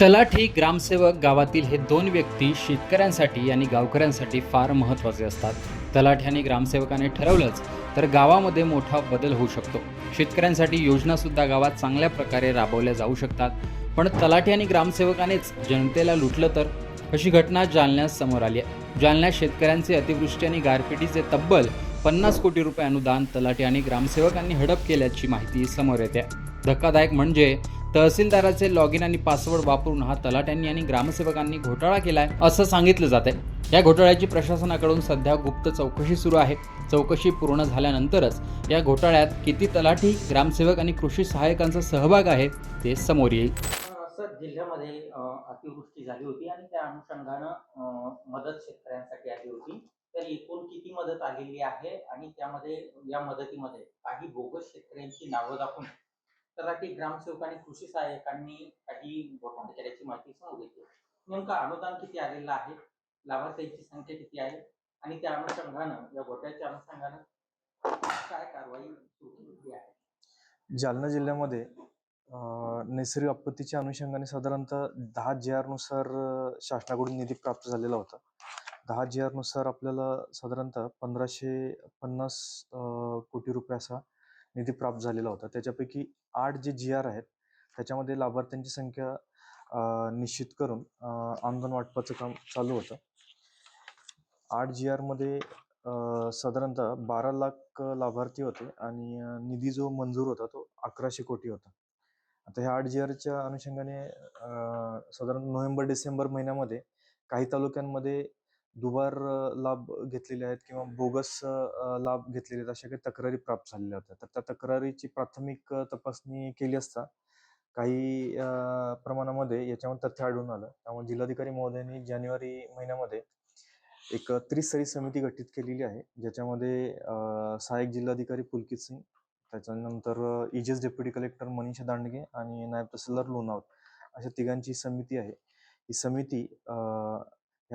तलाठी ग्रामसेवक गावातील हे दोन व्यक्ती शेतकऱ्यांसाठी आणि गावकऱ्यांसाठी फार महत्त्वाचे असतात. तलाठी आणि ग्रामसेवकाने ठरवलंच तर गावामध्ये मोठा बदल होऊ शकतो. शेतकऱ्यांसाठी योजनासुद्धा गावात चांगल्या प्रकारे राबवल्या जाऊ शकतात. पण तलाठी आणि ग्रामसेवकानेच जनतेला लुटलं तर? अशी घटना जालन्यास समोर आली आहे. जालन्यात शेतकऱ्यांचे अतिवृष्टी आणि गारपिटीचे तब्बल पन्नास कोटी रुपये अनुदान तलाठी आणि ग्रामसेवकांनी हडप केल्याची माहिती समोर येते. धक्कादायक म्हणजे तहसीलदाराचे लॉग इन आणि पासवर्ड वापरून हा तलाट्यांनी आणि ग्रामसेवकांनी घोटाळा केलाय असं सांगितलं जात आहे या घोटाळ्याची प्रशासनाकडून सध्या गुप्त चौकशी सुरू आहे. चौकशी पूर्ण झाल्यानंतरच या घोटाळ्यात किती तलाठी ग्रामसेवक आणि कृषी सहायकांचा सहभाग आहे ते समोर येईल. जिल्ह्यामध्ये अतिवृष्टी झाली होती आणि त्या अनुषंगानं मदत शेतकऱ्यांसाठी आली होती. तर एकूण किती मदत आलेली आहे आणि त्यामध्ये या मदतीमध्ये काही बोगस शेतकऱ्यांची नावं दाखवून तलाठी ग्रामसेवक आणि कृषी सहाय्यकांनी काही घोटाळा केल्याची माहिती समोर येते. नेमकं अनुदान किती आलेलं आहे? लाभार्थ्यांची संख्या किती आहे? आणि त्या अनुषंगानं या घोटाळ्याच्या अनुषंगानं काय कारवाई सुरू केली आहे? जालना जिल्ह्यामध्ये नैसर्गिक आपत्तीच्या अनुषंगाने साधारणतः दहा जी आरनुसार नुसार शासनाकडून निधी प्राप्त झालेला होता. दहा जी आरनुसार आपल्याला साधारणतः पंधराशे पन्नास कोटी रुपये असा निधी प्राप्त झालेला होता. त्याच्यापैकी आठ जे जी आर आहेत त्याच्यामध्ये लाभार्थ्यांची संख्या निश्चित करून आंदोलन वाटपाचं काम चालू होतं. आठ जी आरमध्ये साधारणतः बारा लाख लाभार्थी होते आणि निधी जो मंजूर होता तो अकराशे कोटी होता. आता ह्या आठ जी आरच्या अनुषंगाने साधारण नोव्हेंबर डिसेंबर महिन्यामध्ये काही तालुक्यांमध्ये दुबार लाभ घेतलेले आहेत किंवा बोगस लाभ घेतलेले आहेत अशा काही तक्रारी प्राप्त झालेल्या होत्या. तर त्या तक्रारीची प्राथमिक तपासणी केली असता काही प्रमाणामध्ये याच्यामध्ये तथ्य आढळून आलं. त्यामुळे जिल्हाधिकारी महोदयांनी जानेवारी महिन्यामध्ये एक त्रिस्तरीय समिती गठीत केलेली आहे ज्याच्यामध्ये सहाय्यक जिल्हाधिकारी पुलकित सिंग त्याच्यानंतर इजेस डेप्युटी कलेक्टर मनीषा दांडगे आणि नायब तहसीलदार लोणावत अशा तिघांची समिती आहे. ही समिती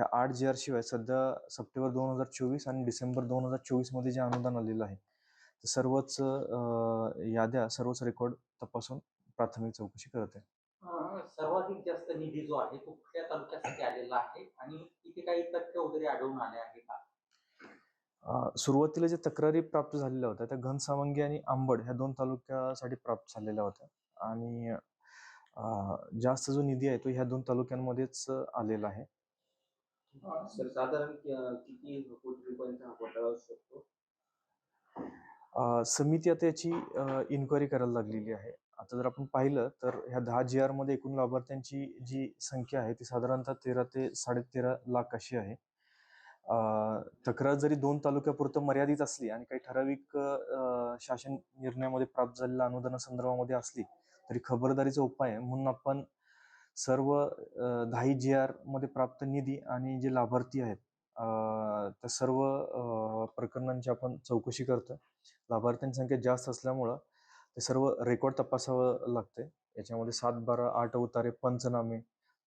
या आठ जी आर शिवाय सध्या सप्टेंबर दोन हजार चोवीस आणि डिसेंबर दोन हजार चोवीसमध्ये जे अनुदान आलेलं आहे ते सर्वच याद्या सर्वच रेकॉर्ड तपासून प्राथमिक चौकशी करत आहे. सर्वाधिक जास्त निधी जो आहे तो कुठल्या तालुक्यासाठी आलेला आहे आणि काही तथ्य वगैरे आढळून आले आहे का? सुरुवातीला जे तक्रारी प्राप्त झालेल्या होत्या त्या घनसावंगी आणि अंबड ह्या दोन तालुक्यासाठी प्राप्त झालेल्या होत्या. आणि जास्त जो निधी आहे तो ह्या दोन तालुक्यांमध्येच आलेला आहे. सर. साधारण किती कोटी रुपयांचा हा घोटाळा असू शकतो? समिती आता याची इन्क्वायरी करायला लागलेली आहे. आता जर आपण पाहिलं तर ह्या दहा जी आरमध्ये एकूण लाभार्थ्यांची जी संख्या आहे ती साधारणतः तेरा ते साडेतेरा लाख अशी आहे. तक्रार जरी दोन तालुक्यापुरतं मर्यादित असली आणि काही ठराविक शासन निर्णयामध्ये प्राप्त झालेल्या अनुदानासंदर्भामध्ये असली तरी खबरदारीचा उपाय आहे. म्हणून आपण सर्व अ, जी आरमध्ये प्राप्त निधी आणि जे लाभार्थी आहेत त्या सर्व प्रकरणांची आपण चौकशी करतो लाभार्थ्यांची संख्या जास्त असल्यामुळं ते सर्व रेकॉर्ड तपासावं लागते याच्यामध्ये सात बारा आठ अवतारे पंचनामे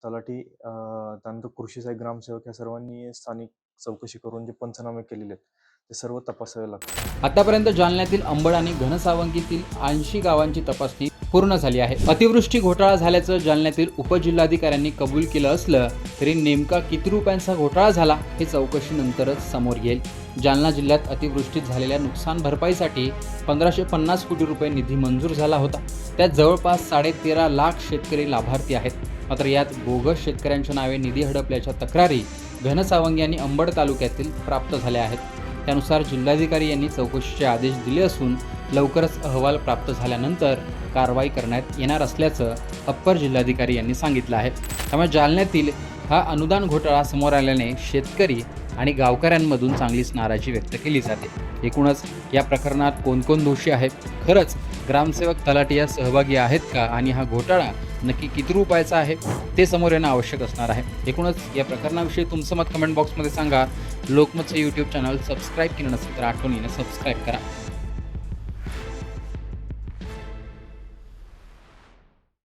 तलाठी त्यानंतर कृषी साहेब ग्रामसेवक या सर्वांनी स्थानिक चौकशी करून जे पंचनामे केलेले आहेत ते सर्व तपासावे लागतात आतापर्यंत जालन्यातील अंबड आणि घनसावंगीतील ऐंशी गावांची तपासणी पूर्ण झाली आहे. अतिवृष्टी घोटाळा झाल्याचं जालन्यातील उपजिल्हाधिकाऱ्यांनी कबूल केलं असलं तरी नेमका किती रुपयांचा घोटाळा झाला हे चौकशीनंतरच समोर येईल. जालना जिल्ह्यात अतिवृष्टीत झालेल्या नुकसान भरपाईसाठी पंधराशे पन्नास कोटी रुपये निधी मंजूर झाला होता. त्यात जवळपास साडेतेरा लाख शेतकरी लाभार्थी आहेत. मात्र यात बोगस शेतकऱ्यांच्या नावे निधी हडपल्याच्या तक्रारी घनसावंगी आणि अंबड तालुक्यातील प्राप्त झाल्या आहेत. त्यानुसार जिल्हाधिकारी यांनी चौकशीचे आदेश दिले असून लवकरच अहवाल प्राप्त झाल्यानंतर कारवाई करण्यात येणार असल्याचं अप्पर जिल्हाधिकारी यांनी सांगितलं आहे. त्यामुळे जालन्यातील हा अनुदान घोटाळा समोर आल्याने शेतकरी आणि गावकऱ्यांमधून चांगलीच नाराजी व्यक्त केली जाते. एकूणच या प्रकरणात कोण कोण दोषी आहेत? खरंच ग्रामसेवक तलाटिया सहभागी आहेत का? आणि हा घोटाळा नक्की किती रुपयाचा आहे? ते समोर येणं आवश्यक असणार आहे. एकूणच या प्रकरणाविषयी तुमचं मत कमेंट बॉक्समध्ये सांगा. लोकमतचं यूट्यूब चॅनल सबस्क्राईब केलं नसेल तर आठवणीनं सबस्क्राईब करा.